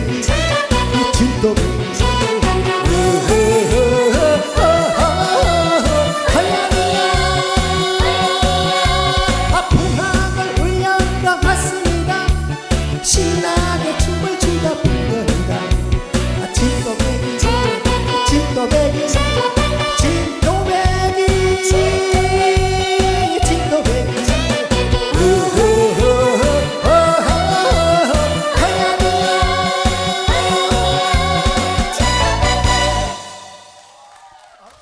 bem, te dou bem. 신나게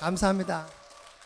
감사합니다.